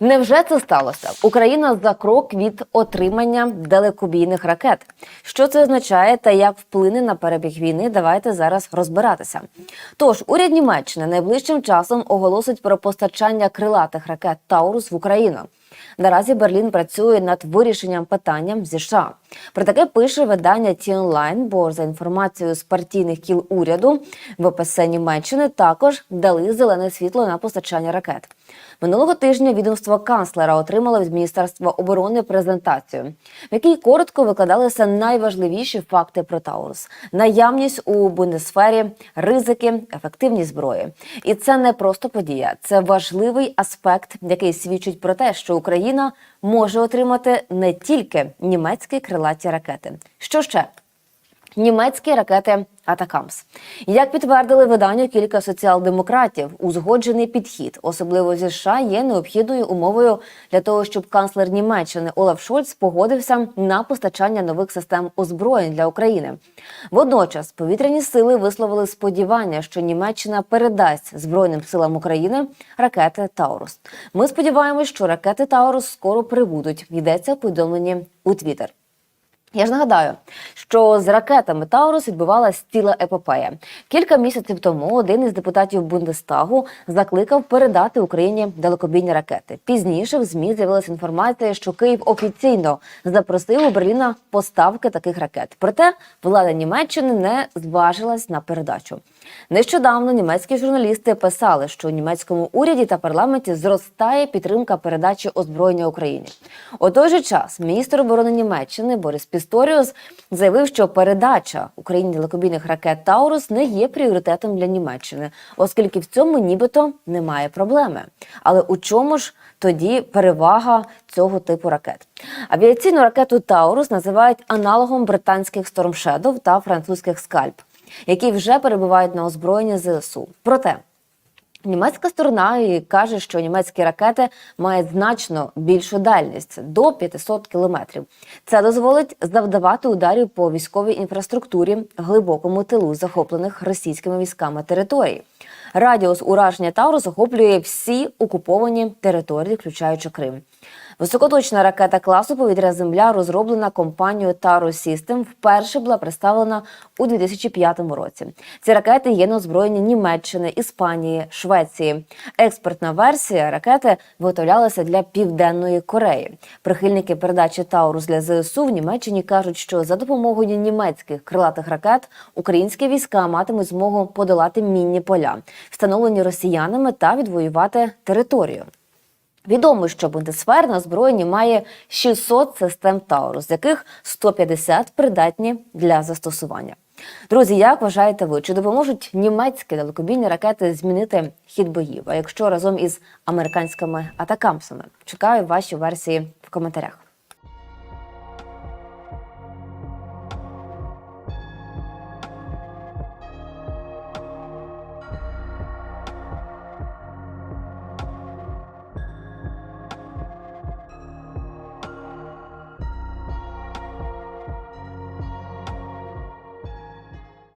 Невже це сталося? Україна за крок від отримання далекобійних ракет. Що це означає та як вплине на перебіг війни? Давайте зараз розбиратися. Тож уряд Німеччини найближчим часом оголосить про постачання крилатих ракет Таурус в Україну. Наразі Берлін працює над вирішенням питання зі США. Про таке пише видання Ті онлайн, бо за інформацією з партійних кіл уряду ВПС Німеччини також дали зелене світло на постачання ракет. Минулого тижня відомство канцлера отримало від Міністерства оборони презентацію, в якій коротко викладалися найважливіші факти про Таурус: наявність у бундесфері, ризики, ефективність зброї. І це не просто подія, це важливий аспект, який свідчить про те, що Україна може отримати не тільки німецькі крилаті ракети. Що ще? Німецькі ракети Атакамс. Як підтвердили виданню кілька соціал-демократів, узгоджений підхід, особливо зі США, є необхідною умовою для того, щоб канцлер Німеччини Олаф Шольц погодився на постачання нових систем озброєнь для України. Водночас повітряні сили висловили сподівання, що Німеччина передасть Збройним силам України ракети Таурус. Ми сподіваємось, що ракети Таурус скоро прибудуть. Йдеться в повідомленні у Твіттер. Я ж нагадаю, що з ракетами Таурус відбувалась ціла епопея. Кілька місяців тому один із депутатів Бундестагу закликав передати Україні далекобійні ракети. Пізніше в змі з'явилася інформація, що Київ офіційно запросив у Берліна поставки таких ракет. Проте влада Німеччини не зважилась на передачу. Нещодавно німецькі журналісти писали, що у німецькому уряді та парламенті зростає підтримка передачі озброєння Україні. У той же час міністр оборони Німеччини Борис Пісторіус заявив, що передача Україні далекобійних ракет Таурус не є пріоритетом для Німеччини, оскільки в цьому нібито немає проблеми. Але у чому ж тоді перевага цього типу ракет? Авіаційну ракету Таурус називають аналогом британських Storm Shadow та французьких скальп які вже перебувають на озброєнні ЗСУ. Проте німецька сторона каже, що німецькі ракети мають значно більшу дальність до 500 кілометрів. Це дозволить завдавати ударів по військовій інфраструктурі глибокому тилу захоплених російськими військами територій. Радіус ураження Таурус охоплює всі окуповані території, включаючи Крим. Високоточна ракета класу повітря Земля, розроблена компанією Taurus System, вперше була представлена у 2005 році. Ці ракети є на озброєнні Німеччини, Іспанії, Швеції. Експортна версія ракети виготовлялася для Південної Кореї. Прихильники передачі Таурус для ЗСУ в Німеччині кажуть, що за допомогою німецьких крилатих ракет українські війська матимуть змогу подолати мінні поля, встановлені росіянами та відвоювати територію. Відомо, що Бундесвер на озброєнні має 600 систем Таурус, з яких 150 придатні для застосування. Друзі, як вважаєте ви, чи допоможуть німецькі далекобійні ракети змінити хід боїв? А якщо разом із американськими атакамсами? Чекаю ваші версії в коментарях.